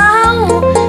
า